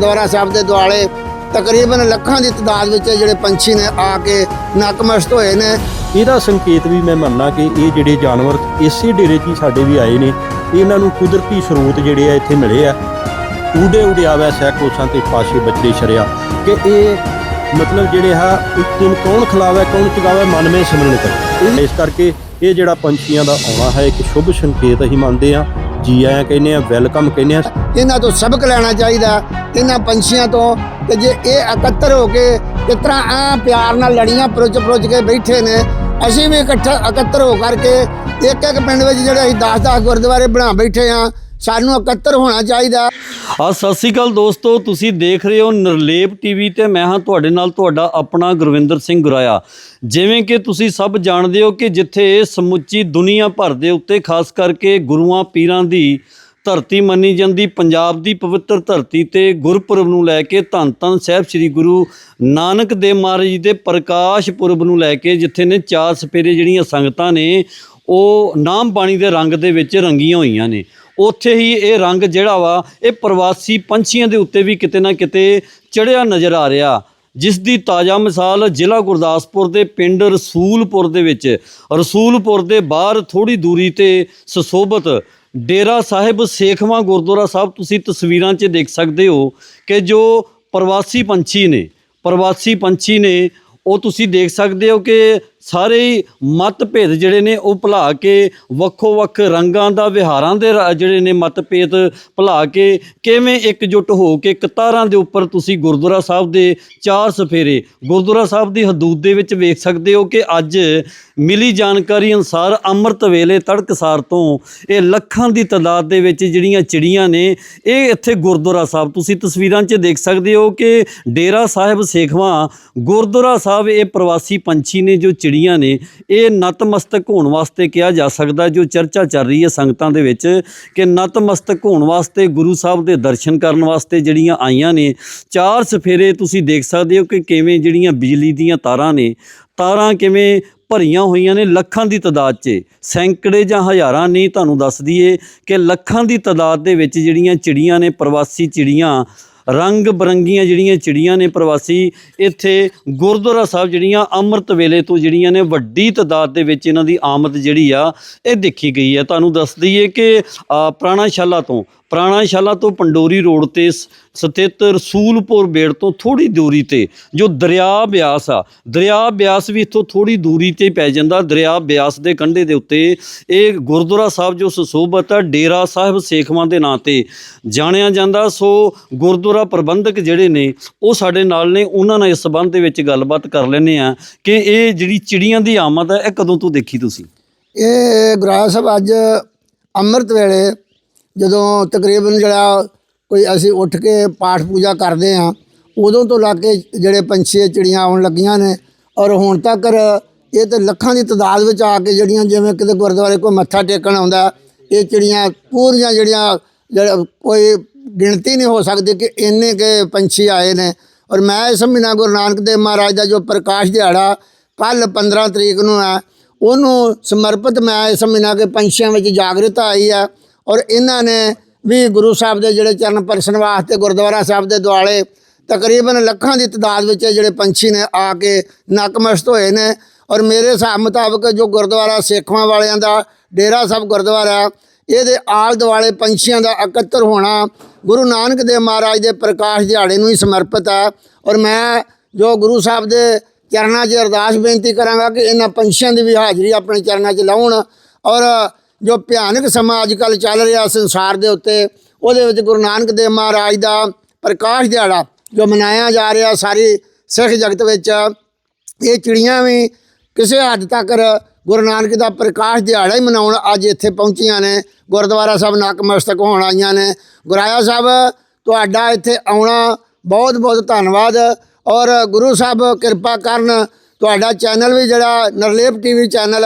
ਗੁਰਦੁਆਰਾ ਸਾਹਿਬ ਦੇ ਦੁਆਲੇ ਤਕਰੀਬਨ ਲੱਖਾਂ ਦੀ ਤਾਦਾਦ ਵਿੱਚ ਜਿਹੜੇ ਪੰਛੀ ਨੇ ਆ ਕੇ ਨਕਮਸਤ ਹੋਏ ਨੇ। ਇਹਦਾ ਸੰਕੇਤ ਵੀ ਮੈਂ ਮੰਨਣਾ ਕਿ ਇਹ ਜਿਹੜੇ ਜਾਨਵਰ ਇਸੇ ਡੇਰੇ 'ਚ ਹੀ ਸਾਡੇ ਵੀ ਆਏ ਨੇ। ਇਹਨਾਂ ਨੂੰ ਕੁਦਰਤੀ ਸਰੋਤ ਜਿਹੜੇ ਆ ਇੱਥੇ ਮਿਲੇ ਆ। ਉਡੇ ਉਡਿਆਵੈ ਸੈਕੋਸਾਂ ਤੇ ਪਾਸ਼ੇ ਬੱਚੇ ਛਰਿਆ ਕਿ ਇਹ ਮਤਲਬ ਜਿਹੜੇ ਆ, ਇੱਕ ਦਿਨ ਕੌਣ ਖਿਲਾਵੇ, ਕੌਣ ਚਗਾਵੇ, ਮਨ ਮੇ ਸਿਮਰਨ ਕਰ। ਇਸ ਕਰਕੇ ਇਹ ਜਿਹੜਾ ਪੰਛੀਆਂ ਦਾ ਆਉਣਾ ਹੈ, ਇੱਕ ਸ਼ੁਭ ਸੰਕੇਤ ਅਸੀਂ ਮੰਨਦੇ ਆ ਜੀ ਆਇਆਂ ਕਹਿੰਦੇ ਆ ਵੈਲਕਮ ਕਹਿੰਦੇ ਆ ਇਹਨਾਂ ਤੋਂ ਸਬਕ ਲੈਣਾ ਚਾਹੀਦਾ, ਇਹਨਾਂ ਪੰਛੀਆਂ ਤੋਂ। ਕਿ ਜੇ ਇਹ ਇਕੱਤਰ ਹੋ ਕੇ ਕਿਸ ਤਰ੍ਹਾਂ ਆ ਪਿਆਰ ਨਾਲ ਲੜੀਆਂ ਪਰੁੱਚ ਪਰੁੱਚ ਕੇ ਬੈਠੇ ਨੇ, ਅਸੀਂ ਵੀ ਇਕੱਠਾ ਇਕੱਤਰ ਹੋ ਕਰਕੇ ਇੱਕ ਇੱਕ ਪਿੰਡ ਵਿੱਚ ਜਿਹੜੇ ਅਸੀਂ 10-10 ਗੁਰਦੁਆਰੇ ਬਣਾ ਬੈਠੇ ਆ ਸਾਨੂੰ ਇਕੱਤਰ ਹੋਣਾ ਚਾਹੀਦਾ। ਆ, ਸਤਿ ਸ੍ਰੀ ਅਕਾਲ ਦੋਸਤੋ, ਤੁਸੀਂ ਦੇਖ ਰਹੇ ਹੋ ਨਿਰਲੇਪ ਟੀਵੀ ਤੇ ਮੈਂ ਹਾਂ ਤੁਹਾਡੇ ਨਾਲ ਤੁਹਾਡਾ ਆਪਣਾ ਗੁਰਵਿੰਦਰ ਸਿੰਘ ਗੁਰਾਇਆ। ਜਿਵੇਂ ਕਿ ਤੁਸੀਂ ਸਭ ਜਾਣਦੇ ਹੋ ਕਿ ਜਿੱਥੇ ਸਮੁੱਚੀ ਦੁਨੀਆ ਭਰ ਦੇ ਉੱਤੇ, ਖਾਸ ਕਰਕੇ ਗੁਰੂਆਂ, ਪੀਰਾਂ ਦੀ ਧਰਤੀ ਮੰਨੀ ਜਾਂਦੀ, ਪੰਜਾਬ ਦੀ ਪਵਿੱਤਰ ਧਰਤੀ ਤੇ ਗੁਰਪੁਰਬ ਨੂੰ ਲੈ ਕੇ ਧੰਨ ਧੰਨ ਸਾਹਿਬ ਸ੍ਰੀ ਗੁਰੂ ਨਾਨਕ ਦੇਵ ਮਹਾਰਾਜ ਜੀ ਦੇ ਪ੍ਰਕਾਸ਼ ਪੁਰਬ ਨੂੰ ਲੈ ਕੇ ਜਿੱਥੇ ਨੇ ਚਾਰ ਸਪੇਰੇ ਜਿਹੜੀਆਂ ਸੰਗਤਾਂ ਨੇ, ਉਹ ਨਾਮ ਬਾਣੀ ਦੇ ਰੰਗ ਦੇ ਵਿੱਚ ਰੰਗੀਆਂ ਹੋਈਆਂ ਨੇ। ਉੱਥੇ ਹੀ ਇਹ ਰੰਗ ਜਿਹੜਾ ਵਾ, ਇਹ ਪ੍ਰਵਾਸੀ ਪੰਛੀਆਂ ਦੇ ਉੱਤੇ ਵੀ ਕਿਤੇ ਨਾ ਕਿਤੇ ਚੜਿਆ ਨਜ਼ਰ ਆ ਰਿਹਾ। ਜਿਸ ਦੀ ਤਾਜ਼ਾ ਮਿਸਾਲ ਜ਼ਿਲ੍ਹਾ ਗੁਰਦਾਸਪੁਰ ਦੇ ਪਿੰਡ ਰਸੂਲਪੁਰ ਦੇ ਵਿੱਚ। ਰਸੂਲਪੁਰ ਦੇ ਬਾਹਰ ਥੋੜੀ ਦੂਰੀ ਤੇ ਸੁਸ਼ੋਭਤ ਡੇਰਾ ਸਾਹਿਬ ਸੇਖਵਾਂ ਗੁਰਦੁਆਰਾ ਸਾਹਿਬ ਤੁਸੀਂ ਤਸਵੀਰਾਂ 'ਚ ਦੇਖ ਸਕਦੇ ਹੋ ਕਿ ਜੋ ਪ੍ਰਵਾਸੀ ਪੰਛੀ ਨੇ, ਪ੍ਰਵਾਸੀ ਪੰਛੀ ਨੇ, ਉਹ ਤੁਸੀਂ ਦੇਖ ਸਕਦੇ ਹੋ ਕਿ ਸਾਰੇ ਮਤਭੇਦ ਜਿਹੜੇ ਨੇ ਉਹ ਭੁਲਾ ਕੇ ਵੱਖੋ ਵੱਖ ਰੰਗਾਂ ਦਾ, ਵਿਹਾਰਾਂ ਦੇ ਰ- ਜਿਹੜੇ ਨੇ ਮਤਭੇਦ ਭੁਲਾ ਕੇ ਕਿਵੇਂ ਇਕਜੁੱਟ ਹੋ ਕੇ ਕਤਾਰਾਂ ਦੇ ਉੱਪਰ ਤੁਸੀਂ ਗੁਰਦੁਆਰਾ ਸਾਹਿਬ ਦੇ ਚਾਰ ਸਫੇਰੇ, ਗੁਰਦੁਆਰਾ ਸਾਹਿਬ ਦੀ ਹਦੂਦ ਦੇ ਵਿੱਚ ਵੇਖ ਸਕਦੇ ਹੋ ਕਿ ਅੱਜ ਮਿਲੀ ਜਾਣਕਾਰੀ ਅਨੁਸਾਰ ਅੰਮ੍ਰਿਤ ਵੇਲੇ ਤੜਕਸਾਰ ਤੋਂ ਇਹ ਲੱਖਾਂ ਦੀ ਤਾਦਾਦ ਦੇ ਵਿੱਚ ਜਿਹੜੀਆਂ ਚਿੜੀਆਂ ਨੇ, ਇਹ ਇੱਥੇ ਗੁਰਦੁਆਰਾ ਸਾਹਿਬ, ਤੁਸੀਂ ਤਸਵੀਰਾਂ 'ਚ ਦੇਖ ਸਕਦੇ ਹੋ ਕਿ ਡੇਰਾ ਸਾਹਿਬ ਸੇਖਵਾਂ, ਗੁਰਦੁਆਰਾ ਸਾਹਿਬ ਇਹ ਪ੍ਰਵਾਸੀ ਪੰਛੀ ਨੇ ਜੋ ਚਿੜੀਆਂ ਨੇ, ਇਹ ਨਤਮਸਤਕ ਹੋਣ ਵਾਸਤੇ ਕਿਹਾ ਜਾ ਸਕਦਾ ਜੋ ਚਰਚਾ ਚੱਲ ਰਹੀ ਹੈ ਸੰਗਤਾਂ ਦੇ ਵਿੱਚ ਕਿ ਨਤਮਸਤਕ ਹੋਣ ਵਾਸਤੇ ਗੁਰੂ ਸਾਹਿਬ ਦੇ ਦਰਸ਼ਨ ਕਰਨ ਵਾਸਤੇ ਜਿਹੜੀਆਂ ਆਈਆਂ ਨੇ, ਚਾਰ ਸਫੇਰੇ ਤੁਸੀਂ ਦੇਖ ਸਕਦੇ ਹੋ ਕਿ ਕਿਵੇਂ ਜਿਹੜੀਆਂ ਬਿਜਲੀ ਦੀਆਂ ਤਾਰਾਂ ਨੇ, ਤਾਰਾਂ ਕਿਵੇਂ ਭਰੀਆਂ ਹੋਈਆਂ ਨੇ ਲੱਖਾਂ ਦੀ ਤਾਦਾਦ 'ਚ, ਸੈਂਕੜੇ ਜਾਂ ਹਜ਼ਾਰਾਂ ਨਹੀਂ ਤੁਹਾਨੂੰ ਦੱਸ ਦਈਏ ਕਿ ਲੱਖਾਂ ਦੀ ਤਾਦਾਦ ਦੇ ਵਿੱਚ ਜਿਹੜੀਆਂ ਚਿੜੀਆਂ ਨੇ, ਪ੍ਰਵਾਸੀ ਚਿੜੀਆਂ ਰੰਗ ਬਰੰਗੀਆਂ ਜਿਹੜੀਆਂ ਚਿੜੀਆਂ ਨੇ ਪ੍ਰਵਾਸੀ ਇੱਥੇ ਗੁਰਦੁਆਰਾ ਸਾਹਿਬ ਜਿਹੜੀਆਂ ਅੰਮ੍ਰਿਤ ਵੇਲੇ ਤੋਂ ਜਿਹੜੀਆਂ ਨੇ ਵੱਡੀ ਤਾਦਾਦ ਦੇ ਵਿੱਚ ਇਹਨਾਂ ਦੀ ਆਮਦ ਜਿਹੜੀ ਆ ਇਹ ਦੇਖੀ ਗਈ ਹੈ। ਤੁਹਾਨੂੰ ਦੱਸ ਦਈਏ ਕਿ ਅ, ਤੋਂ ਪੁਰਾਣਾਸ਼ਾਲਾ ਤੋਂ ਪੰਡੋਰੀ ਰੋਡ ਤੇ ਸਥਿਤ ਰਸੂਲਪੁਰ ਬੇੜ ਤੋਂ ਥੋੜੀ ਦੂਰੀ ਤੇ, ਜੋ ਦਰਿਆ ਬਿਆਸ ਆ। ਦਰਿਆ ਬਿਆਸ ਵੀ ਇੱਥੋਂ ਥੋੜੀ ਦੂਰੀ ਤੇ ਪੈ ਜਾਂਦਾ। ਦਰਿਆ ਬਿਆਸ ਦੇ ਕੰਢੇ ਦੇ ਉੱਤੇ ਇਹ ਗੁਰਦੁਆਰਾ ਸਾਹਿਬ ਜੋ ਸੁਸ਼ੋਭਤ ਆ, ਡੇਰਾ ਸਾਹਿਬ ਸੇਖਵਾਂ ਦੇ ਨਾਂ ਤੇ ਜਾਣਿਆ ਜਾਂਦਾ। ਸੋ ਗੁਰਦੁਆਰਾ ਪ੍ਰਬੰਧਕ ਜਿਹੜੇ ਨੇ, ਉਹ ਸਾਡੇ ਨਾਲ ਨੇ। ਉਹਨਾਂ ਨਾਲ ਇਸ ਸੰਬੰਧ ਦੇ ਵਿੱਚ ਗੱਲਬਾਤ ਕਰ ਲੈਂਦੇ ਆ ਕਿ ਇਹ ਜਿਹੜੀ ਚਿੜੀਆਂ ਦੀ ਆਮਦ ਹੈ ਇਹ ਕਦੋਂ ਤੋਂ ਦੇਖੀ ਤੁਸੀਂ? ਇਹ ਗੁਰਾਇਆ ਸਾਹਿਬ ਅੱਜ ਅੰਮ੍ਰਿਤ ਵੇਲੇ ਜਦੋਂ ਤਕਰੀਬਨ ਜਿਹੜਾ ਕੋਈ ਅਸੀਂ ਉੱਠ ਕੇ ਪਾਠ ਪੂਜਾ ਕਰਦੇ ਆ ਉਦੋਂ ਤੋਂ ਲੱਗ ਕੇ ਜਿਹੜੇ ਪੰਛੀ ਚਿੜੀਆਂ ਆਉਣ ਲੱਗੀਆਂ ਨੇ, ਔਰ ਹੁਣ ਤੱਕ ਇਹ ਤੇ ਲੱਖਾਂ ਦੀ ਤਾਦਾਦ ਵਿੱਚ ਆ ਕੇ ਜਿਹੜੀਆਂ ਜਿਵੇਂ ਕਿਤੇ ਗੁਰਦੁਆਰੇ ਕੋਈ ਮੱਥਾ ਟੇਕਣ ਆਉਂਦਾ, ਇਹ ਚਿੜੀਆਂ ਪੂਰੀਆਂ ਜਿਹੜੀਆਂ ਜਿਹੜਾ ਕੋਈ ਗਿਣਤੀ ਨਹੀਂ ਹੋ ਸਕਦੀ ਕਿ ਇੰਨੇ ਕੇ ਪੰਛੀ ਆਏ ਨੇ। ਔਰ ਮੈਂ ਇਸ ਮਹੀਨਾ ਗੁਰੂ ਨਾਨਕ ਦੇਵ ਮਹਾਰਾਜ ਦਾ ਜੋ ਪ੍ਰਕਾਸ਼ ਦਿਹਾੜਾ ਕੱਲ 15 ਤਰੀਕ ਨੂੰ ਹੈ, ਉਹਨੂੰ ਸਮਰਪਿਤ ਮੈਂ ਇਸ ਮਹੀਨਾ ਕਿ ਪੰਛੀਆਂ ਵਿੱਚ ਜਾਗਰਤਾ ਆਈ ਹੈ। ਔਰ ਇਹਨਾਂ ਨੇ ਵੀ ਗੁਰੂ ਸਾਹਿਬ ਦੇ ਜਿਹੜੇ ਚਰਨ ਪਰਸਨ ਵਾਸਤੇ ਗੁਰਦੁਆਰਾ ਸਾਹਿਬ ਦੇ ਦੁਆਲੇ ਤਕਰੀਬਨ ਲੱਖਾਂ ਦੀ ਤਾਦਾਦ ਵਿੱਚ ਜਿਹੜੇ ਪੰਛੀ ਨੇ ਆ ਕੇ ਨਕਮਸਤ ਹੋਏ ਨੇ। ਔਰ ਮੇਰੇ ਹਿਸਾਬ ਮੁਤਾਬਕ ਜੋ ਗੁਰਦੁਆਰਾ ਸੇਖਵਾਂ ਵਾਲਿਆਂ ਦਾ ਡੇਰਾ ਸਾਹਿਬ ਗੁਰਦੁਆਰਾ, ਇਹਦੇ ਆਲ ਦੁਆਲੇ ਪੰਛੀਆਂ ਦਾ ਇਕੱਤਰ ਹੋਣਾ ਗੁਰੂ ਨਾਨਕ ਦੇਵ ਮਹਾਰਾਜ ਦੇ ਪ੍ਰਕਾਸ਼ ਦਿਹਾੜੇ ਨੂੰ ਹੀ ਸਮਰਪਿਤ ਹੈ ਔਰ ਮੈਂ ਜੋ ਗੁਰੂ ਸਾਹਿਬ ਦੇ ਚਰਨਾਂ 'ਚ ਅਰਦਾਸ ਬੇਨਤੀ ਕਰਾਂਗਾ ਕਿ ਇਹਨਾਂ ਪੰਛੀਆਂ ਦੀ ਵੀ ਹਾਜ਼ਰੀ ਆਪਣੇ ਚਰਨਾਂ 'ਚ ਲਾਉਣ। ਔਰ ਜੋ ਭਿਆਨਕ ਸਮਾਂ ਅੱਜ ਕੱਲ੍ਹ ਚੱਲ ਰਿਹਾ ਸੰਸਾਰ ਦੇ ਉੱਤੇ, ਉਹਦੇ ਵਿੱਚ ਗੁਰੂ ਨਾਨਕ ਦੇਵ ਮਹਾਰਾਜ ਦਾ ਪ੍ਰਕਾਸ਼ ਦਿਹਾੜਾ ਜੋ ਮਨਾਇਆ ਜਾ ਰਿਹਾ ਸਾਰੀ ਸਿੱਖ ਜਗਤ ਵਿੱਚ, ਇਹ ਚਿੜੀਆਂ ਵੀ ਕਿਸੇ ਹੱਦ ਤੱਕ ਗੁਰੂ ਨਾਨਕ ਦਾ ਪ੍ਰਕਾਸ਼ ਦਿਹਾੜਾ ਹੀ ਮਨਾਉਣ ਅੱਜ ਇੱਥੇ ਪਹੁੰਚੀਆਂ ਨੇ, ਗੁਰਦੁਆਰਾ ਸਾਹਿਬ ਨਕਮਸਤਕ ਹੋਣ ਆਈਆਂ ਨੇ। ਗੁਰਾਇਆ ਸਾਹਿਬ, ਤੁਹਾਡਾ ਇੱਥੇ ਆਉਣਾ ਬਹੁਤ ਬਹੁਤ ਧੰਨਵਾਦ ਔਰ ਗੁਰੂ ਸਾਹਿਬ ਕਿਰਪਾ ਕਰਨ, ਤੁਹਾਡਾ ਚੈਨਲ ਵੀ ਜਿਹੜਾ ਨਰਲੇਪ ਟੀਵੀ ਚੈਨਲ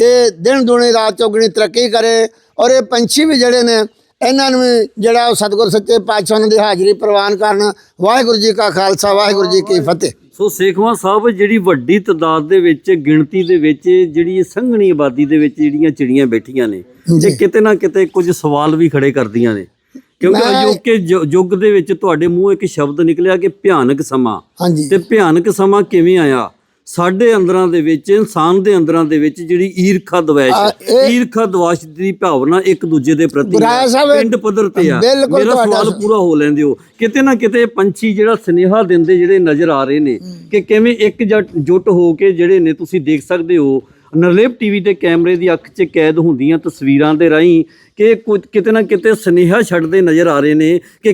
ਇਹ ਦਿਨ ਦੁਣੀ ਰਾਤ ਚੌਗਣੀ ਤਰੱਕੀ ਕਰੇ ਔਰ ਇਹ ਪੰਛੀ ਵੀ ਜਿਹੜੇ ਨੇ ਇਹਨਾਂ ਨੂੰ ਜਿਹੜਾ ਸਤਿਗੁਰ ਸੱਚੇ ਪਾਤਸ਼ਾਹ ਉਹਨਾਂ ਦੀ ਹਾਜ਼ਰੀ ਪ੍ਰਵਾਨ ਕਰਨ। ਵਾਹਿਗੁਰੂ ਜੀ ਕਾ ਖਾਲਸਾ ਵਾਹਿਗੁਰੂ ਜੀ ਕੀ ਫਤਿਹ। ਸੋ ਸੇਖਵਾਂ ਸਾਹਿਬ ਜਿਹੜੀ ਵੱਡੀ ਤਾਦਾਦ ਦੇ ਵਿੱਚ ਗਿਣਤੀ ਦੇ ਵਿੱਚ ਜਿਹੜੀ ਸੰਘਣੀ ਆਬਾਦੀ ਦੇ ਵਿੱਚ ਜਿਹੜੀਆਂ ਚਿੜੀਆਂ ਬੈਠੀਆਂ ਨੇ ਇਹ ਕਿਤੇ ਨਾ ਕਿਤੇ ਕੁਝ ਸਵਾਲ ਵੀ ਖੜੇ ਕਰਦੀਆਂ ਨੇ। ਕਿਉਂਕਿ ਅਜੋਕੇ ਯੁੱਗ ਦੇ ਵਿੱਚ ਤੁਹਾਡੇ ਮੂੰਹ ਇੱਕ ਸ਼ਬਦ ਨਿਕਲਿਆ ਕਿ ਭਿਆਨਕ ਸਮਾਂ। ਤੇ ਭਿਆਨਕ ਸਮਾਂ ਕਿਵੇਂ ਆਇਆ? ਸਾਡੇ ਅੰਦਰਾਂ ਦੇ ਵਿੱਚ ਇਨਸਾਨ ਦੇ ਅੰਦਰਾਂ ਦੇ ਵਿੱਚ ਜਿਹੜੀ ਈਰਖਾ ਇਹ- ਈਰਖਾ ਦਵਾਸ਼ ਦੀ ਭਾਵਨਾ ਇੱਕ ਦੂਜੇ ਦੇ ਪ੍ਰਤੀ ਪਿੰਡ ਪੱਧਰ ਤੇ ਆ। ਮੇਰਾ ਸਵਾਲ ਪੂਰਾ ਹੋ ਲੈਂਦੇ ਹੋ। ਕਿਤੇ ਨਾ ਕਿਤੇ ਪੰਛੀ ਜਿਹੜਾ ਸਨੇਹਾ ਦਿੰਦੇ ਜਿਹੜੇ ਨਜ਼ਰ ਆ ਰਹੇ ਨੇ ਕਿ ਕਿਵੇਂ ਇੱਕ ਜੱਟ ਹੋ ਕੇ ਜਿਹੜੇ ਨੇ ਤੁਸੀਂ ਦੇਖ ਸਕਦੇ ਹੋ ਨਰਲੇਪ ਟੀਵੀ ਤੇ ਕੈਮਰੇ ਦੀ ਅੱਖ 'ਚ ਕੈਦ ਹੁੰਦੀਆਂ ਤਸਵੀਰਾਂ ਦੇ ਰਾਹੀਂ ਕਿ ਕਿਤੇ ਨਾ ਕਿਤੇ ਸਨੇਹਾ ਛੱਡਦੇ ਨਜ਼ਰ ਆ ਰਹੇ ਨੇ ਕਿ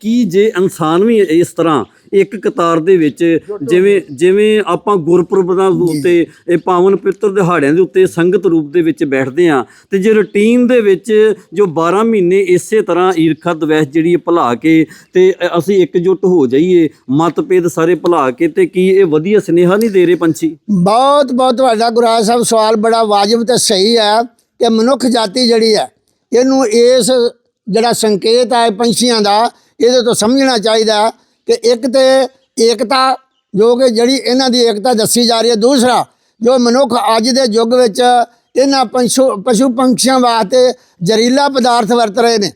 ਕੀ ਜੇ ਇਨਸਾਨ ਵੀ ਇਸ ਤਰ੍ਹਾਂ ਇੱਕ ਕਤਾਰ ਦੇ ਵਿੱਚ ਜਿਵੇਂ ਜਿਵੇਂ ਆਪਾਂ ਗੁਰਪੁਰਬ ਦਾ ਉੱਤੇ ਇਹ ਪਾਵਨ ਪਿੱਤਰ ਦਿਹਾੜਿਆਂ ਦੇ ਉੱਤੇ ਸੰਗਤ ਰੂਪ ਦੇ ਵਿੱਚ ਬੈਠਦੇ ਆ ਤੇ ਜੇ ਰੁਟੀਨ ਦੇ ਵਿੱਚ ਜੋ 12 ਮਹੀਨੇ ਇਸੇ ਤਰ੍ਹਾਂ ਈਰਖਾ ਦਵੈਸ਼ ਜਿਹੜੀ ਭੁਲਾ ਕੇ ਤੇ ਅਸੀਂ ਇਕਜੁੱਟ ਹੋ ਜਾਈਏ ਮਤਭੇਦ ਸਾਰੇ ਭੁਲਾ ਕੇ ਤੇ ਕੀ ਇਹ ਵਧੀਆ ਸਨੇਹਾ ਨਹੀਂ ਦੇ ਰਹੇ ਪੰਛੀ? ਬਹੁਤ ਬਹੁਤ ਤੁਹਾਡਾ ਗੁਰਾਜ ਸਾਹਿਬ ਸਵਾਲ ਬੜਾ ਵਾਜਬ ਤੇ ਸਹੀ ਹੈ ਕਿ ਮਨੁੱਖ ਜਾਤੀ ਜਿਹੜੀ ਹੈ ਇਹਨੂੰ ਇਸ ਜਿਹੜਾ ਸੰਕੇਤ ਹੈ ਪੰਛੀਆਂ ਦਾ ਇਹਦੇ ਤੋਂ ਸਮਝਣਾ ਚਾਹੀਦਾ ਕਿ ਇੱਕ ਤੇ ਏਕਤਾ, ਜੋ ਕਿ ਜਿਹੜੀ ਇਹਨਾਂ ਦੀ ਏਕਤਾ ਦੱਸੀ ਜਾ ਰਹੀ ਹੈ। ਦੂਸਰਾ, ਜੋ ਮਨੁੱਖ ਅੱਜ ਦੇ ਯੁੱਗ ਵਿੱਚ ਇਹਨਾਂ ਪਸ਼ੂ ਪਸ਼ੂ ਪੰਛੀਆਂ ਵਾਸਤੇ ਜ਼ਹਿਰੀਲਾ ਪਦਾਰਥ ਵਰਤ ਰਹੇ ਨੇ।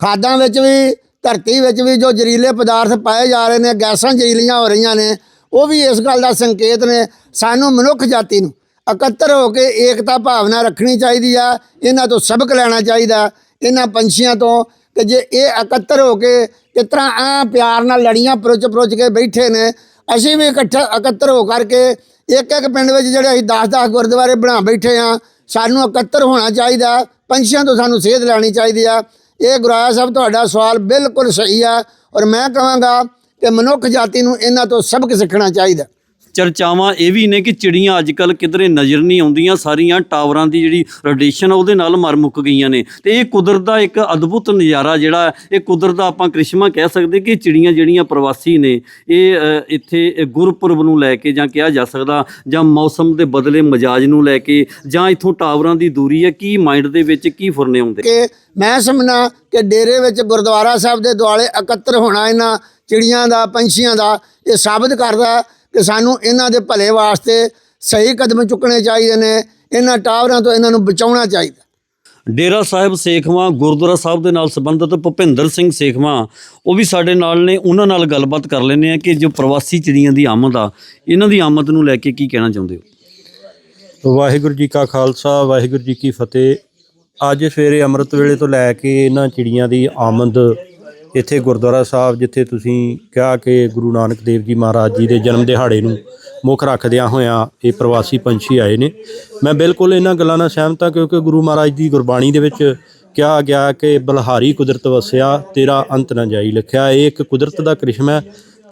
ਖਾਦਾਂ ਵਿੱਚ ਵੀ, ਧਰਤੀ ਵਿੱਚ ਵੀ ਜੋ ਜ਼ਹਿਰੀਲੇ ਪਦਾਰਥ ਪਾਏ ਜਾ ਰਹੇ ਨੇ, ਗੈਸਾਂ ਜ਼ਹਿਰੀਲੀਆਂ ਹੋ ਰਹੀਆਂ ਨੇ, ਉਹ ਵੀ ਇਸ ਗੱਲ ਦਾ ਸੰਕੇਤ ਨੇ ਸਾਨੂੰ ਮਨੁੱਖ ਜਾਤੀ ਨੂੰ। ਇਕੱਤਰ ਹੋ ਕੇ ਏਕਤਾ ਭਾਵਨਾ ਰੱਖਣੀ ਚਾਹੀਦੀ ਆ, ਇਹਨਾਂ ਤੋਂ ਸਬਕ ਲੈਣਾ ਚਾਹੀਦਾ। ਇਹਨਾਂ ਪੰਛੀਆਂ ਤੋਂ ਕਿ ਜੇ ਇਹ ਇਕੱਤਰ ਹੋ ਕੇ ਕਿਸ ਤਰ੍ਹਾਂ ਆ ਪਿਆਰ ਨਾਲ ਲੜੀਆਂ ਪਰੋਚ ਪਰੋਚ ਕੇ ਬੈਠੇ ਨੇ, ਅਸੀਂ ਵੀ ਇਕੱਠਾ ਇਕੱਤਰ ਹੋ ਕਰਕੇ ਇੱਕ ਇੱਕ ਪਿੰਡ ਵਿੱਚ ਜਿਹੜੇ ਅਸੀਂ 10-10 ਗੁਰਦੁਆਰੇ ਬਣਾ ਬੈਠੇ ਆ ਸਾਨੂੰ ਇਕੱਤਰ ਹੋਣਾ ਚਾਹੀਦਾ, ਪੰਛੀਆਂ ਤੋਂ ਸਾਨੂੰ ਸੇਧ ਲੈਣੀ ਚਾਹੀਦੀ ਆ। ਇਹ ਗੁਰਾਇਆ ਸਾਹਿਬ, ਤੁਹਾਡਾ ਸਵਾਲ ਬਿਲਕੁਲ ਸਹੀ ਆ ਔਰ ਮੈਂ ਕਹਾਂਗਾ ਕਿ ਮਨੁੱਖ ਜਾਤੀ ਨੂੰ ਇਹਨਾਂ ਤੋਂ ਸਬਕ ਸਿੱਖਣਾ ਚਾਹੀਦਾ। ਚਰਚਾਵਾਂ ਇਹ ਵੀ ਨੇ ਕਿ ਚਿੜੀਆਂ ਅੱਜ ਕੱਲ ਕਿਧਰੇ ਨਜ਼ਰ ਨਹੀਂ ਆਉਂਦੀਆਂ, ਸਾਰੀਆਂ ਟਾਵਰਾਂ ਦੀ ਜਿਹੜੀ ਰੇਡੀਏਸ਼ਨ ਆ ਉਹਦੇ ਨਾਲ ਮਰ ਮੁੱਕ ਗਈਆਂ ਨੇ। ਤੇ ਇਹ ਕੁਦਰਤ ਦਾ ਇੱਕ ਅਦਭੁਤ ਨਜ਼ਾਰਾ ਜਿਹੜਾ ਇਹ ਕੁਦਰਤ ਦਾ ਆਪਾਂ ਕ੍ਰਿਸ਼ਮਾ ਕਹਿ ਸਕਦੇ ਕਿ ਚਿੜੀਆਂ ਜਿਹੜੀਆਂ ਪ੍ਰਵਾਸੀ ਨੇ, ਇਹ ਇੱਥੇ ਗੁਰਪੁਰਬ ਨੂੰ ਲੈ ਕੇ ਜਾਂ ਕਿਹਾ ਜਾ ਸਕਦਾ, ਜਾਂ ਮੌਸਮ ਦੇ ਬਦਲੇ ਮਜਾਜ ਨੂੰ ਲੈ ਕੇ ਜਾਂ ਇਥੋਂ ਟਾਵਰਾਂ ਦੀ ਦੂਰੀ ਹੈ, ਕੀ ਮਾਈਂਡ ਦੇ ਵਿੱਚ ਕੀ ਫੁਰਨੇ ਆਉਂਦੇ? ਕਿ ਮੈਂ ਸਮਝਣਾ ਕਿ ਡੇਰੇ ਵਿੱਚ ਗੁਰਦੁਆਰਾ ਸਾਹਿਬ ਦੇ ਦੁਆਲੇ ਇਕੱਤਰ ਹੋਣਾ ਇਹਨਾਂ ਚਿੜੀਆਂ ਦਾ, ਪੰਛੀਆਂ ਦਾ, ਇਹ ਸਾਬਤ ਕਰਦਾ ਕਿ ਸਾਨੂੰ ਇਹਨਾਂ ਦੇ ਭਲੇ ਵਾਸਤੇ ਸਹੀ ਕਦਮ ਚੁੱਕਣੇ ਚਾਹੀਦੇ ਨੇ ਇਹਨਾਂ ਟਾਵਰਾਂ ਤੋਂ ਇਹਨਾਂ ਨੂੰ ਬਚਾਉਣਾ ਚਾਹੀਦਾ। ਡੇਰਾ ਸਾਹਿਬ ਸੇਖਵਾਂ ਗੁਰਦੁਆਰਾ ਸਾਹਿਬ ਦੇ ਨਾਲ ਸੰਬੰਧਿਤ ਭੁਪਿੰਦਰ ਸਿੰਘ ਸੇਖਵਾਂ ਉਹ ਵੀ ਸਾਡੇ ਨਾਲ ਨੇ ਉਹਨਾਂ ਨਾਲ ਗੱਲਬਾਤ ਕਰ ਲੈਂਦੇ ਆ ਕਿ ਜੋ ਪ੍ਰਵਾਸੀ ਚਿੜੀਆਂ ਦੀ ਆਮਦ ਆ ਇਹਨਾਂ ਦੀ ਆਮਦ ਨੂੰ ਲੈ ਕੇ ਕੀ ਕਹਿਣਾ ਚਾਹੁੰਦੇ ਹੋ? ਵਾਹਿਗੁਰੂ ਜੀ ਕਾ ਖਾਲਸਾ ਵਾਹਿਗੁਰੂ ਜੀ ਕੀ ਫਤਿਹ। ਅੱਜ ਸਵੇਰੇ ਅੰਮ੍ਰਿਤ ਵੇਲੇ ਤੋਂ ਲੈ ਕੇ ਇਹਨਾਂ ਚਿੜੀਆਂ ਦੀ ਆਮਦ ਇੱਥੇ ਗੁਰਦੁਆਰਾ ਸਾਹਿਬ, ਜਿੱਥੇ ਤੁਸੀਂ ਕਿਹਾ ਕਿ ਗੁਰੂ ਨਾਨਕ ਦੇਵ ਜੀ ਮਹਾਰਾਜ ਜੀ ਦੇ ਜਨਮ ਦਿਹਾੜੇ ਨੂੰ ਮੁੱਖ ਰੱਖਦਿਆਂ ਹੋਇਆਂ ਇਹ ਪ੍ਰਵਾਸੀ ਪੰਛੀ ਆਏ ਨੇ। ਮੈਂ ਬਿਲਕੁਲ ਇਹਨਾਂ ਗੱਲਾਂ ਨਾਲ ਸਹਿਮਤ ਹਾਂ, ਕਿਉਂਕਿ ਗੁਰੂ ਮਹਾਰਾਜ ਦੀ ਗੁਰਬਾਣੀ ਦੇ ਵਿੱਚ ਕਿਹਾ ਗਿਆ ਕਿ ਬਲਹਾਰੀ ਕੁਦਰਤ ਵਸਿਆ, ਤੇਰਾ ਅੰਤ ਨਾ ਜਾਈ। ਲਿਖਿਆ, ਇਹ ਇੱਕ ਕੁਦਰਤ ਦਾ ਕ੍ਰਿਸ਼ਮ ਹੈ।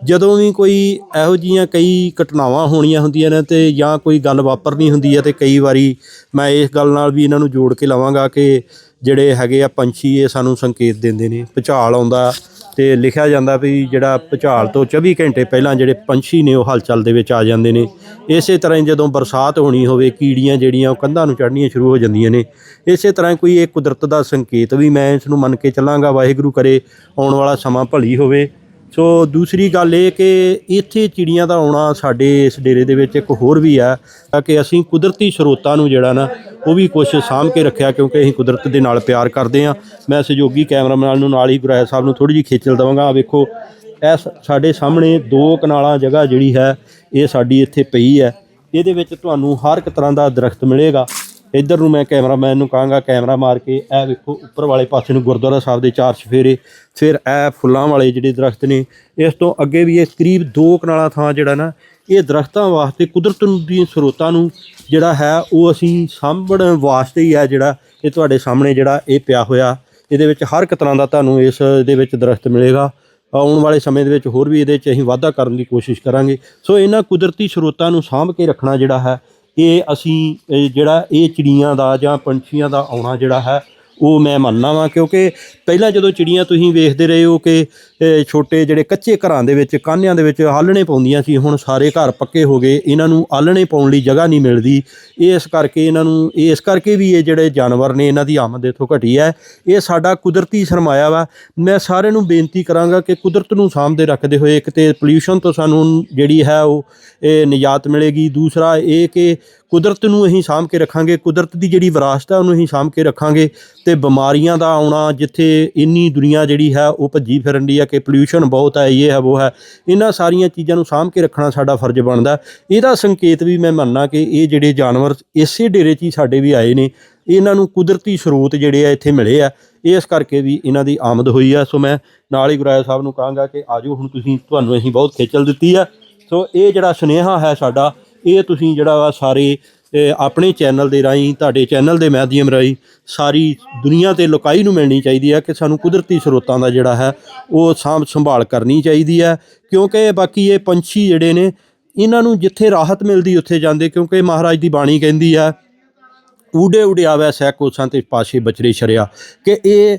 ਜਦੋਂ ਵੀ ਕੋਈ ਇਹੋ ਜੀਆਂ ਕਈ ਘਟਨਾਵਾਂ ਹੋਣੀਆਂ ਹੁੰਦੀਆਂ ਨੇ ਤੇ ਜਾਂ ਕੋਈ ਗੱਲ ਵਾਪਰਨੀ ਹੁੰਦੀ ਹੈ ਤੇ ਕਈ ਵਾਰੀ ਮੈਂ ਇਸ ਗੱਲ ਨਾਲ ਵੀ ਇਹਨਾਂ ਨੂੰ ਜੋੜ ਕੇ ਲਵਾਂਗਾ ਕਿ ਜਿਹੜੇ ਹੈਗੇ ਆ ਪੰਛੀ ਇਹ ਸਾਨੂੰ ਸੰਕੇਤ ਦਿੰਦੇ ਨੇ। ਭੁਚਾਲ ਆਉਂਦਾ ਤੇ ਲਿਖਿਆ ਜਾਂਦਾ ਵੀ ਜਿਹੜਾ ਭੁਚਾਲ ਤੋਂ 24 ਘੰਟੇ ਪਹਿਲਾਂ ਜਿਹੜੇ ਪੰਛੀ ਨੇ ਉਹ ਹਲਚਲ ਦੇ ਵਿੱਚ ਆ ਜਾਂਦੇ ਨੇ। ਇਸੇ ਤਰ੍ਹਾਂ ਹੀ ਜਦੋਂ ਬਰਸਾਤ ਹੋਣੀ ਹੋਵੇ, ਕੀੜੀਆਂ ਜਿਹੜੀਆਂ ਉਹ ਕੰਧਾਂ ਨੂੰ ਚੜ੍ਹਨੀਆਂ ਸ਼ੁਰੂ ਹੋ ਜਾਂਦੀਆਂ ਨੇ। ਇਸੇ ਤਰ੍ਹਾਂ ਕੋਈ ਇਹ ਕੁਦਰਤ ਦਾ ਸੰਕੇਤ ਵੀ ਮੈਂ ਇਸ ਨੂੰ ਮੰਨ ਕੇ ਚੱਲਾਂਗਾ, ਵਾਹਿਗੁਰੂ ਕਰੇ ਆਉਣ ਵਾਲਾ ਸਮਾਂ ਭਲੀ ਹੋਵੇ। ਸੋ ਦੂਸਰੀ ਗੱਲ ਇਹ ਕਿ ਇੱਥੇ ਚਿੜੀਆਂ ਦਾ ਆਉਣਾ ਸਾਡੇ ਇਸ ਡੇਰੇ ਦੇ ਵਿੱਚ ਇੱਕ ਹੋਰ ਵੀ ਆ ਕਿ ਅਸੀਂ ਕੁਦਰਤੀ ਸਰੋਤਾਂ ਨੂੰ ਜਿਹੜਾ ਨਾ, ਉਹ ਵੀ ਕੁਝ ਸਾਂਭ ਕੇ ਰੱਖਿਆ, ਕਿਉਂਕਿ ਅਸੀਂ ਕੁਦਰਤ ਦੇ ਨਾਲ ਪਿਆਰ ਕਰਦੇ ਆ ਮੈਂ ਸਹਿਯੋਗੀ ਕੈਮਰਾਮੈਨ ਨੂੰ ਨਾਲ ਹੀ ਗੁਰਾਇਆ ਸਾਹਿਬ ਨੂੰ ਥੋੜੀ ਜਿਹੀ ਖੇਚਲ ਦਵਾਂਗਾ। ਆ ਵੇਖੋ ਇਹ ਸਾਡੇ ਸਾਹਮਣੇ ਦੋ ਕਨਾਲਾਂ ਜਗ੍ਹਾ ਜਿਹੜੀ ਹੈ, ਇਹ ਸਾਡੀ ਇੱਥੇ ਪਈ ਹੈ। ਇਹਦੇ ਵਿੱਚ ਤੁਹਾਨੂੰ ਹਰ ਇੱਕ ਤਰ੍ਹਾਂ ਦਾ ਦਰਖਤ ਮਿਲੇਗਾ। ਇੱਧਰ ਨੂੰ ਮੈਂ ਕੈਮਰਾਮੈਨ ਨੂੰ ਕਹਾਂਗਾ, ਕੈਮਰਾ ਮਾਰ ਕੇ ਇਹ ਵੇਖੋ, ਉੱਪਰ ਵਾਲੇ ਪਾਸੇ ਨੂੰ ਗੁਰਦੁਆਰਾ ਸਾਹਿਬ ਦੇ ਚਾਰ ਚਫੇਰੇ, ਫਿਰ ਇਹ ਫੁੱਲਾਂ ਵਾਲੇ ਜਿਹੜੇ ਦਰਖਤ ਨੇ, ਇਸ ਤੋਂ ਅੱਗੇ ਵੀ ਇਹ ਕਰੀਬ 2 ਕਨਾਲਾ ਥਾਂ ਜਿਹੜਾ ਨਾ, ਇਹ ਦਰਖਤਾਂ ਵਾਸਤੇ ਕੁਦਰਤ ਨੂੰ ਦੀ ਸਰੋਤਾਂ ਨੂੰ ਜਿਹੜਾ ਹੈ, ਉਹ ਅਸੀਂ ਸਾਂਭਣ ਵਾਸਤੇ ਹੀ ਹੈ ਜਿਹੜਾ, ਇਹ ਤੁਹਾਡੇ ਸਾਹਮਣੇ ਜਿਹੜਾ ਇਹ ਪਿਆ ਹੋਇਆ। ਇਹਦੇ ਵਿੱਚ ਹਰ ਇੱਕ ਤਰ੍ਹਾਂ ਦਾ ਤੁਹਾਨੂੰ ਇਸ ਦੇ ਵਿੱਚ ਦਰਖਤ ਮਿਲੇਗਾ। ਆਉਣ ਵਾਲੇ ਸਮੇਂ ਦੇ ਵਿੱਚ ਹੋਰ ਵੀ ਇਹਦੇ 'ਚ ਅਸੀਂ ਵਾਧਾ ਕਰਨ ਦੀ ਕੋਸ਼ਿਸ਼ ਕਰਾਂਗੇ। ਸੋ ਇਹਨਾਂ ਕੁਦਰਤੀ ਸਰੋਤਾਂ ਨੂੰ ਸਾਂਭ ਕੇ ਰੱਖਣਾ ਜਿਹੜਾ ਹੈ ਇਹ ਅਸੀਂ ਜਿਹੜਾ ਇਹ ਚਿੜੀਆਂ ਦਾ ਜਾਂ ਪੰਛੀਆਂ ਦਾ ਆਉਣਾ ਜਿਹੜਾ ਹੈ ਉਹ ਮੈਂ ਮੰਨਣਾ ਵਾਂ, ਕਿਉਂਕਿ ਪਹਿਲਾਂ ਜਦੋਂ ਚਿੜੀਆਂ ਤੁਸੀਂ ਵੇਖਦੇ ਰਹੇ ਹੋ ਕਿ ਛੋਟੇ ਜਿਹੜੇ ਕੱਚੇ ਘਰਾਂ ਦੇ ਵਿੱਚ, ਕਾਨਿਆਂ ਦੇ ਵਿੱਚ ਆਲਣੇ ਪਾਉਂਦੀਆਂ ਸੀ, ਹੁਣ ਸਾਰੇ ਘਰ ਪੱਕੇ ਹੋ ਗਏ, ਇਹਨਾਂ ਨੂੰ ਆਲਣੇ ਪਾਉਣ ਲਈ ਜਗ੍ਹਾ ਨਹੀਂ ਮਿਲਦੀ। ਇਸ ਕਰਕੇ ਇਹਨਾਂ ਨੂੰ ਇਸ ਕਰਕੇ ਵੀ ਇਹ ਜਿਹੜੇ ਜਾਨਵਰ ਨੇ, ਇਹਨਾਂ ਦੀ ਆਮਦ ਇੱਥੋਂ ਘਟੀ ਹੈ। ਇਹ ਸਾਡਾ ਕੁਦਰਤੀ ਸਰਮਾਇਆ ਵਾ। ਮੈਂ ਸਾਰਿਆਂ ਨੂੰ ਬੇਨਤੀ ਕਰਾਂਗਾ ਕਿ ਕੁਦਰਤ ਨੂੰ ਸਾਹਮਣੇ ਰੱਖਦੇ ਹੋਏ ਇੱਕ ਤੇ ਪੋਲਿਊਸ਼ਨ ਤੋਂ ਸਾਨੂੰ ਜਿਹੜੀ ਹੈ ਉਹ, ਇਹ ਨਿਜਾਤ ਮਿਲੇਗੀ। ਦੂਸਰਾ ਇਹ ਕਿ ਕੁਦਰਤ ਨੂੰ ਅਸੀਂ ਸਾਂਭ ਕੇ ਰੱਖਾਂਗੇ, ਕੁਦਰਤ ਦੀ ਜਿਹੜੀ ਵਿਰਾਸਤ ਹੈ ਉਹਨੂੰ ਅਸੀਂ ਸਾਂਭ ਕੇ ਰੱਖਾਂਗੇ ਤੇ ਬਿਮਾਰੀਆਂ ਦਾ ਆਉਣਾ ਜਿੱਥੇ ਇੰਨੀ ਦੁਨੀਆ ਜਿਹੜੀ ਹੈ ਉਹ ਭੱਜੀ ਫਿਰਨ ਦੀ ਹੈ ਕਿ ਪੋਲਿਊਸ਼ਨ ਬਹੁਤ ਹੈ, ਇਹ ਹੈ, ਉਹ ਹੈ, ਇਹਨਾਂ ਸਾਰੀਆਂ ਚੀਜ਼ਾਂ ਨੂੰ ਸਾਂਭ ਕੇ ਰੱਖਣਾ ਸਾਡਾ ਫਰਜ਼ ਬਣਦਾ। ਇਹਦਾ ਸੰਕੇਤ ਵੀ ਮੈਂ ਮੰਨਣਾ ਕਿ ਇਹ ਜਿਹੜੇ ਜਾਨਵਰ ਇਸੇ ਡੇਰੇ 'ਚ ਹੀ ਸਾਡੇ ਵੀ ਆਏ ਨੇ, ਇਹਨਾਂ ਨੂੰ ਕੁਦਰਤੀ ਸਰੋਤ ਜਿਹੜੇ ਆ ਇੱਥੇ ਮਿਲੇ ਆ, ਇਸ ਕਰਕੇ ਵੀ ਇਹਨਾਂ ਦੀ ਆਮਦ ਹੋਈ ਆ। ਸੋ ਮੈਂ ਨਾਲ ਹੀ ਗੁਰਾਇਆ ਸਾਹਿਬ ਨੂੰ ਕਹਾਂਗਾ ਕਿ ਆਜੋ ਹੁਣ ਤੁਸੀਂ, ਤੁਹਾਨੂੰ ਅਸੀਂ ਬਹੁਤ ਖੇਚਲ ਦਿੱਤੀ ਆ। ਸੋ ਇਹ ਜਿਹੜਾ ਸੁਨੇਹਾ ਹੈ ਸਾਡਾ ਇਹ ਤੁਸੀਂ ਜਿਹੜਾ ਵਾ ਸਾਰੇ ਆਪਣੇ ਚੈਨਲ ਦੇ ਰਾਹੀਂ, ਤੁਹਾਡੇ ਚੈਨਲ ਦੇ ਮਾਧਿਅਮ ਰਾਹੀਂ ਸਾਰੀ ਦੁਨੀਆ ਤੇ ਲੋਕਾਈ ਨੂੰ ਮਿਲਣੀ ਚਾਹੀਦੀ ਹੈ ਕਿ ਸਾਨੂੰ ਕੁਦਰਤੀ ਸਰੋਤਾਂ ਦਾ ਜਿਹੜਾ ਹੈ, ਉਹ ਸਾਂਭ ਸੰਭਾਲ ਕਰਨੀ ਚਾਹੀਦੀ ਹੈ ਕਿਉਂਕਿ ਬਾਕੀ ਇਹ ਪੰਛੀ ਜਿਹੜੇ ਨੇ, ਇਹਨਾਂ ਨੂੰ ਜਿੱਥੇ ਰਾਹਤ ਮਿਲਦੀ ਉੱਥੇ ਜਾਂਦੇ, ਕਿਉਂਕਿ ਮਹਾਰਾਜ ਦੀ ਬਾਣੀ ਕਹਿੰਦੀ ਆ ਊੜੇ ਉਡਿਆਵੈ ਸਹਿ ਕੋਸਾਂ ਤੇ ਪਾਸ਼ੇ ਬਚਰੇ ਸ਼ਰਿਆ। ਕਿ ਇਹ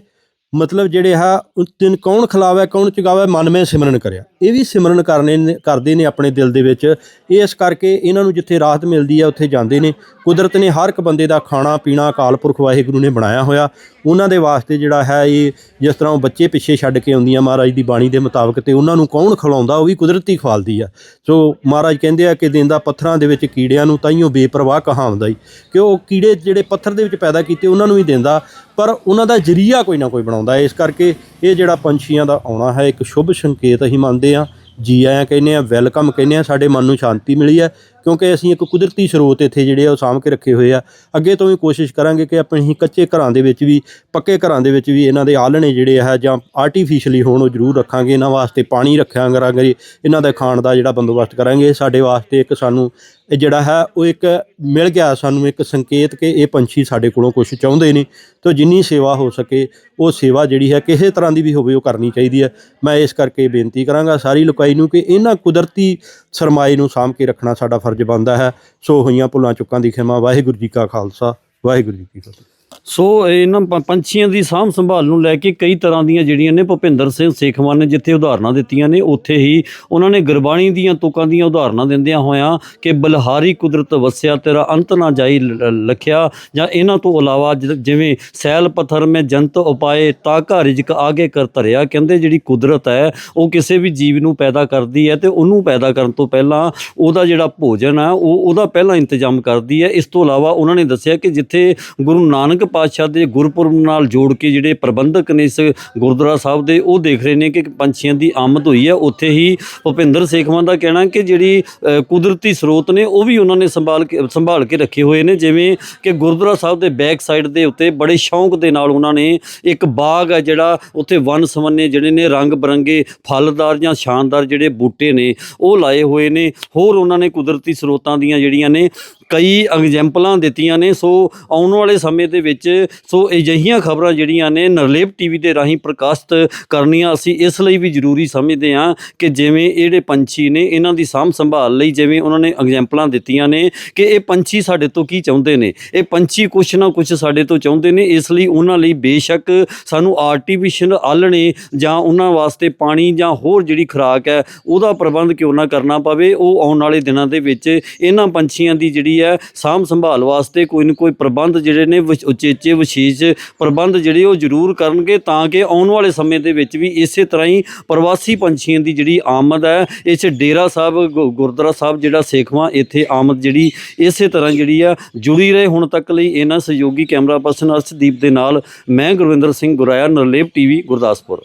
ਮਤਲਬ ਜਿਹੜੇ ਆ ਤਿੰਨ ਕੌਣ ਖਿਲਾਵੇ, ਕੌਣ ਚਗਾਵੇ, ਮਨ ਮੈਂ ਸਿਮਰਨ ਕਰਿਆ। ਇਹ ਵੀ ਸਿਮਰਨ ਕਰਨੇ ਕਰਦੇ ਨੇ ਆਪਣੇ ਦਿਲ ਦੇ ਵਿੱਚ। ਇਸ ਕਰਕੇ ਇਹਨਾਂ ਨੂੰ ਜਿੱਥੇ ਰਾਹਤ ਮਿਲਦੀ ਹੈ ਉੱਥੇ ਜਾਂਦੇ ਨੇ। ਕੁਦਰਤ ਨੇ ਹਰ ਇੱਕ ਬੰਦੇ ਦਾ ਖਾਣਾ ਪੀਣਾ ਅਕਾਲ ਪੁਰਖ ਵਾਹਿਗੁਰੂ ਨੇ ਬਣਾਇਆ ਹੋਇਆ। ਉਹਨਾਂ ਦੇ ਵਾਸਤੇ ਜਿਹੜਾ ਹੈ ਇਹ ਜਿਸ ਤਰ੍ਹਾਂ ਉਹ ਬੱਚੇ ਪਿੱਛੇ ਛੱਡ ਕੇ ਆਉਂਦੀਆਂ ਮਹਾਰਾਜ ਦੀ ਬਾਣੀ ਦੇ ਮੁਤਾਬਕ ਤੇ ਉਹਨਾਂ ਨੂੰ ਕੌਣ ਖਿਲਾਉਂਦਾ, ਉਹ ਵੀ ਕੁਦਰਤੀ ਖਵਾਲਦੀ ਆ। ਸੋ ਮਹਾਰਾਜ ਕਹਿੰਦੇ ਆ ਕਿ ਦਿੰਦਾ ਪੱਥਰਾਂ ਦੇ ਵਿੱਚ ਕੀੜਿਆਂ ਨੂੰ ਤਾਈਓ ਬੇਪਰਵਾਹ ਕਹਾਉਂਦਾ ਹੀ ਕਿ ਉਹ ਕੀੜੇ ਜਿਹੜੇ ਪੱਥਰ ਦੇ ਵਿੱਚ ਪੈਦਾ ਕੀਤੇ ਉਹਨਾਂ ਨੂੰ ਹੀ ਦਿੰਦਾ, ਪਰ ਉਹਨਾਂ ਦਾ ਜਰੀਆ ਕੋਈ ਨਾ ਕੋਈ ਬਣਾਉਂਦਾ। ਇਸ ਕਰਕੇ ਇਹ ਜਿਹੜਾ ਪੰਛੀਆਂ ਦਾ ਆਉਣਾ ਹੈ, ਇੱਕ ਸ਼ੁਭ ਸੰਕੇਤ ਅਸੀਂ ਮੰਨਦੇ ਆ। ਜੀ ਆਇਆਂ ਕਹਿੰਦੇ ਆ, ਵੈਲਕਮ ਕਹਿੰਦੇ ਆ, ਸਾਡੇ ਮਨ ਨੂੰ ਸ਼ਾਂਤੀ ਮਿਲੀ ਹੈ। ਕਿਉਂਕਿ ਅਸੀਂ ਇੱਕ ਕੁਦਰਤੀ ਸਰੋਤ ਇੱਥੇ ਜਿਹੜੇ ਆ ਉਹ ਸਾਂਭ ਕੇ ਰੱਖੇ ਹੋਏ ਆ। ਅੱਗੇ ਤੋਂ ਵੀ ਕੋਸ਼ਿਸ਼ ਕਰਾਂਗੇ ਕਿ ਆਪਣੇ ਹੀ ਕੱਚੇ ਘਰਾਂ ਦੇ ਵਿੱਚ ਵੀ, ਪੱਕੇ ਘਰਾਂ ਦੇ ਵਿੱਚ ਵੀ ਇਹਨਾਂ ਦੇ ਆਲਣੇ ਜਿਹੜੇ ਆ ਜਾਂ ਆਰਟੀਫੀਸ਼ੀਅਲੀ ਹੋਣ ਉਹ ਜ਼ਰੂਰ ਰੱਖਾਂਗੇ। ਇਹਨਾਂ ਵਾਸਤੇ ਪਾਣੀ ਰੱਖਿਆ ਕਰਾਂਗੇ। ਇਹਨਾਂ ਦਾ ਖਾਣ ਦਾ ਜਿਹੜਾ ਬੰਦੋਬਸਤ ਕਰਾਂਗੇ। ਸਾਡੇ ਵਾਸਤੇ ਇੱਕ ਸਾਨੂੰ ਇਹ ਜਿਹੜਾ ਹੈ, ਉਹ ਇੱਕ ਮਿਲ ਗਿਆ। ਸਾਨੂੰ ਇੱਕ ਸੰਕੇਤ ਕਿ ਇਹ ਪੰਛੀ ਸਾਡੇ ਕੋਲੋਂ ਕੁਝ ਚਾਹੁੰਦੇ ਨੇ। ਤਾਂ ਜਿੰਨੀ ਸੇਵਾ ਹੋ ਸਕੇ, ਉਹ ਸੇਵਾ ਜਿਹੜੀ ਹੈ ਕਿਸੇ ਤਰ੍ਹਾਂ ਦੀ ਵੀ ਹੋਵੇ ਉਹ ਕਰਨੀ ਚਾਹੀਦੀ ਹੈ। ਮੈਂ ਇਸ ਕਰਕੇ ਬੇਨਤੀ ਕਰਾਂਗਾ ਸਾਰੀ ਲੋਕਾਈ ਨੂੰ ਕਿ ਇਹਨਾਂ ਕੁਦਰਤੀ ਸਰਮਾਈ ਨੂੰ ਸਾਂਭ ਕੇ ਰੱਖਣਾ ਸਾਡਾ ਫਰਜ਼ ਬਣਦਾ ਹੈ। ਸੋ ਹੋਈਆਂ ਭੁੱਲਾਂ ਚੁੱਕਾਂ ਦੀ ਖਿਮਾ। ਵਾਹਿਗੁਰੂ ਜੀ ਕਾ ਖਾਲਸਾ। ਵਾਹਿਗੁਰੂ ਜੀ ਕੀ ਫਤਿਹ। ਸੋ ਇਹਨਾਂ ਪ- ਪੰਛੀਆਂ ਦੀ ਸਾਂਭ ਸੰਭਾਲ ਨੂੰ ਲੈ ਕੇ ਕਈ ਤਰ੍ਹਾਂ ਦੀਆਂ ਜਿਹੜੀਆਂ ਨੇ ਭੁਪਿੰਦਰ ਸਿੰਘ ਸੇਖਵਾਨ ਨੇ ਜਿੱਥੇ ਉਦਾਹਰਨਾਂ ਦਿੱਤੀਆਂ ਨੇ, ਉੱਥੇ ਹੀ ਉਹਨਾਂ ਨੇ ਗੁਰਬਾਣੀ ਦੀਆਂ ਤੁਕਾਂ ਦੀਆਂ ਉਦਾਹਰਨਾਂ ਦਿੰਦਿਆਂ ਹੋਇਆਂ ਕਿ ਬਲਹਾਰੀ ਕੁਦਰਤ ਵਸਿਆ, ਤੇਰਾ ਅੰਤ ਨਾ ਜਾਈ ਲ- ਲਖਿਆ। ਜਾਂ ਇਹਨਾਂ ਤੋਂ ਇਲਾਵਾ ਜਿ- ਜਿਵੇਂ ਸੈਲ ਪੱਥਰ ਮੈਂ ਜੰਤ ਉਪਾਏ, ਤਾ ਘਰ ਰਿਜਕ ਆਗੇ ਕਰ ਧਰਿਆ, ਕਹਿੰਦੇ ਜਿਹੜੀ ਕੁਦਰਤ ਹੈ, ਉਹ ਕਿਸੇ ਵੀ ਜੀਵ ਨੂੰ ਪੈਦਾ ਕਰਦੀ ਹੈ ਤੇ ਉਹਨੂੰ ਪੈਦਾ ਕਰਨ ਤੋਂ ਪਹਿਲਾਂ ਉਹਦਾ ਜਿਹੜਾ ਭੋਜਨ ਆ ਉਹ ਉਹਦਾ ਪਹਿਲਾਂ ਇੰਤਜ਼ਾਮ ਕਰਦੀ ਹੈ। ਇਸ ਤੋਂ ਇਲਾਵਾ ਉਹਨਾਂ ਨੇ ਦੱਸਿਆ ਕਿ ਜਿੱਥੇ ਗੁਰੂ ਨਾਨਕ ਪਾਤਸ਼ਾਹ ਦੇ ਗੁਰਪੁਰਬ ਨਾਲ ਜੋੜ ਕੇ ਜਿਹੜੇ ਪ੍ਰਬੰਧਕ ਨੇ ਇਸ ਗੁਰਦੁਆਰਾ ਸਾਹਿਬ ਦੇ, ਉਹ ਦੇਖ ਰਹੇ ਨੇ ਕਿ ਪੰਛੀਆਂ ਦੀ ਆਮਦ ਹੋਈ ਹੈ। ਉੱਥੇ ਹੀ ਭੁਪਿੰਦਰ ਸੇਖਵਾਂ ਦਾ ਕਹਿਣਾ ਕਿ ਜਿਹੜੀ ਕੁਦਰਤੀ ਸਰੋਤ ਨੇ, ਉਹ ਵੀ ਉਹਨਾਂ ਨੇ ਸੰਭਾਲ ਕੇ ਸੰਭਾਲ ਕੇ ਰੱਖੇ ਹੋਏ ਨੇ। ਜਿਵੇਂ ਕਿ ਗੁਰਦੁਆਰਾ ਸਾਹਿਬ ਦੇ ਬੈਕ ਸਾਈਡ ਦੇ ਉੱਤੇ ਬੜੇ ਸ਼ੌਂਕ ਦੇ ਨਾਲ ਉਹਨਾਂ ਨੇ ਇੱਕ ਬਾਗ ਹੈ ਜਿਹੜਾ ਉੱਥੇ ਵਨ ਸਵੰਨੇ ਜਿਹੜੇ ਨੇ ਰੰਗ ਬਰੰਗੇ ਫਲਦਾਰ ਜਾਂ ਸ਼ਾਨਦਾਰ ਜਿਹੜੇ ਬੂਟੇ ਨੇ, ਉਹ ਲਾਏ ਹੋਏ ਨੇ। ਹੋਰ ਉਹਨਾਂ ਨੇ ਕੁਦਰਤੀ ਸਰੋਤਾਂ ਦੀਆਂ ਜਿਹੜੀਆਂ ਨੇ ਕਈ ਐਗਜ਼ੈਂਪਲਾਂ ਦਿੱਤੀਆਂ ਨੇ, ਸੋ ਆਉਣ ਵਾਲੇ ਸਮੇਂ ਦੇ ਵਿੱਚ, ਸੋ ਅਜਿਹੀਆਂ ਖਬਰਾਂ ਜਿਹੜੀਆਂ ਨੇ ਨਰਲੇਪ ਟੀਵੀ ਦੇ ਰਾਹੀਂ ਪ੍ਰਕਾਸ਼ਿਤ ਕਰਨੀਆਂ, ਅਸੀਂ ਇਸ ਲਈ ਵੀ ਜ਼ਰੂਰੀ ਸਮਝਦੇ ਹਾਂ ਕਿ ਜਿਵੇਂ ਇਹ ਜਿਹੜੇ ਪੰਛੀ ਨੇ, ਇਹਨਾਂ ਦੀ ਸਾਂਭ ਸੰਭਾਲ ਲਈ ਜਿਵੇਂ ਉਹਨਾਂ ਨੇ ਐਗਜ਼ੈਂਪਲਾਂ ਦਿੱਤੀਆਂ ਨੇ ਕਿ ਇਹ ਪੰਛੀ ਸਾਡੇ ਤੋਂ ਕੀ ਚਾਹੁੰਦੇ ਨੇ? ਇਹ ਪੰਛੀ ਕੁਛ ਨਾ ਕੁਛ ਸਾਡੇ ਤੋਂ ਚਾਹੁੰਦੇ ਨੇ, ਇਸ ਲਈ ਉਹਨਾਂ ਲਈ ਬੇਸ਼ੱਕ ਸਾਨੂੰ ਆਰਟੀਫੀਸ਼ੀਅਲ ਆਲਣੇ ਜਾਂ ਉਹਨਾਂ ਵਾਸਤੇ ਪਾਣੀ ਜਾਂ ਹੋਰ ਜਿਹੜੀ ਖੁਰਾਕ ਹੈ, ਉਹਦਾ ਪ੍ਰਬੰਧ ਕਿਉਂ ਨਾ ਕਰਨਾ ਪਵੇ? ਉਹ ਆਉਣ ਵਾਲੇ ਦਿਨਾਂ ਦੇ ਵਿੱਚ ਇਹਨਾਂ ਪੰਛੀਆਂ ਦੀ ਜਿਹੜੀ ਹੈ। ਸਾਂਭ ਸੰਭਾਲ ਵਾਸਤੇ ਕੋਈ ਨਾ ਕੋਈ ਪ੍ਰਬੰਧ ਜਿਹੜੇ ਨੇ ਵਿਸ਼- ਉਚੇਚੇ, ਵਿਸ਼ੇਸ਼ ਪ੍ਰਬੰਧ ਜਿਹੜੇ ਉਹ ਜ਼ਰੂਰ ਕਰਨਗੇ ਤਾਂ ਕਿ ਆਉਣ ਵਾਲੇ ਸਮੇਂ ਦੇ ਵਿੱਚ ਵੀ ਇਸੇ ਤਰ੍ਹਾਂ ਹੀ ਪ੍ਰਵਾਸੀ ਪੰਛੀਆਂ ਦੀ ਜਿਹੜੀ ਆਮਦ ਹੈ ਇਸ ਡੇਰਾ ਸਾਹਿਬ, ਗੁ- ਗੁਰਦੁਆਰਾ ਸਾਹਿਬ ਜਿਹੜਾ ਸੇਖਵਾਂ ਇੱਥੇ ਆਮਦ ਜਿਹੜੀ ਇਸੇ ਤਰ੍ਹਾਂ ਜਿਹੜੀ ਆ ਜੁੜੀ ਰਹੇ ਹੁਣ ਤੱਕ ਲਈ ਇਹਨਾਂ ਸਹਿਯੋਗੀ ਕੈਮਰਾ ਪਰਸਨ ਅਰਸ਼ਦੀਪ ਦੇ ਨਾਲ ਮੈਂ ਗੁਰਵਿੰਦਰ ਸਿੰਘ ਗੁਰਾਇਆ, ਨਰਲੇਪ ਟੀਵੀ, ਗੁਰਦਾਸਪੁਰ।